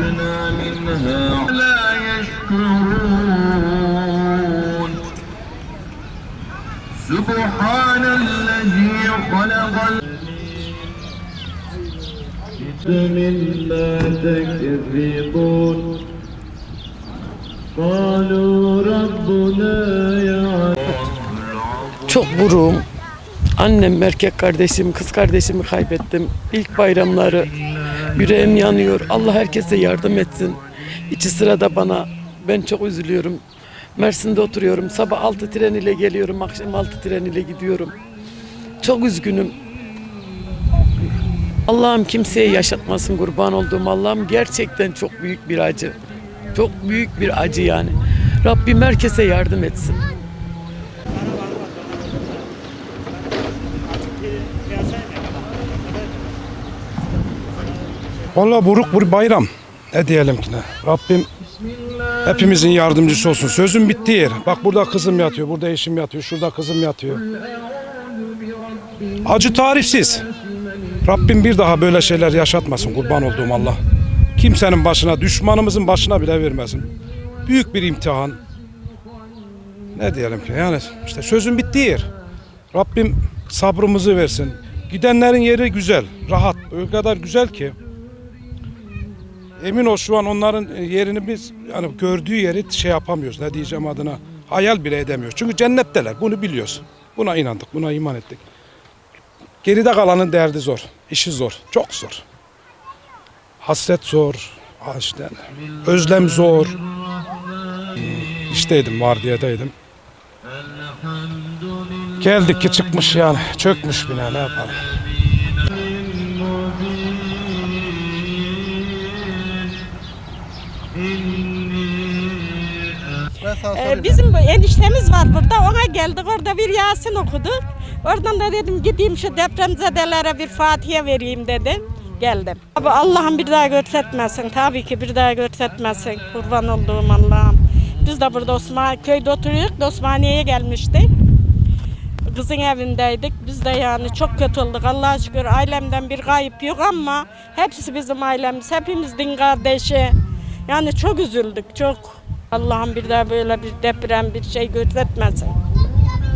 وأخرجنا منها لا يشكرون سبحان الذي خلق مما تكذبون قالوا ربنا يعلم Çok buruğum. Annem, erkek kardeşim, kız kardeşimi kaybettim. İlk bayramları yüreğim yanıyor. Allah herkese yardım etsin. İçi sırada bana. Ben çok üzülüyorum. Mersin'de oturuyorum. Sabah 6 tren ile geliyorum. Akşam 6 tren ile gidiyorum. Çok üzgünüm. Allah'ım kimseye yaşatmasın kurban olduğum Allah'ım gerçekten çok büyük bir acı. Çok büyük bir acı yani. Rabbim herkese yardım etsin. Valla buruk bir bayram. Ne diyelim ki ne? Rabbim hepimizin yardımcısı olsun. Sözüm bittiği yer. Bak burada kızım yatıyor, burada eşim yatıyor, şurada kızım yatıyor. Acı tarifsiz. Rabbim bir daha böyle şeyler yaşatmasın kurban olduğum Allah. Kimsenin başına, düşmanımızın başına bile vermesin. Büyük bir imtihan. Ne diyelim ki yani işte sözün bittiği yer. Rabbim sabrımızı versin. Gidenlerin yeri güzel, rahat. O kadar güzel ki. Emin ol şu an onların yerini biz yani gördüğü yeri şey yapamıyoruz. Ne diyeceğim adına hayal bile edemiyoruz. Çünkü cennetteler. Bunu biliyoruz. Buna inandık. Buna iman ettik. Geride kalanın derdi zor. işi zor. Çok zor. Hasret zor. işte özlem zor. İşteydim, vardiyadaydım. Geldik ki çıkmış yani. Çökmüş bina ne yapalım. Ee, bizim eniştemiz var burada. Ona geldik. Orada bir Yasin okuduk. Oradan da dedim gideyim şu depremzedelere bir Fatiha vereyim dedim. Geldim. Abi Allah'ım bir daha görsetmesin. Tabii ki bir daha görsetmesin. Kurban olduğum Allah'ım. Biz de burada Osman köyde oturuyorduk Osmaniye'ye gelmiştik. Kızın evindeydik. Biz de yani çok kötü olduk. Allah'a şükür ailemden bir kayıp yok ama hepsi bizim ailemiz. Hepimiz din kardeşi. Yani çok üzüldük çok. Allah'ım bir daha böyle bir deprem bir şey gözetmesin.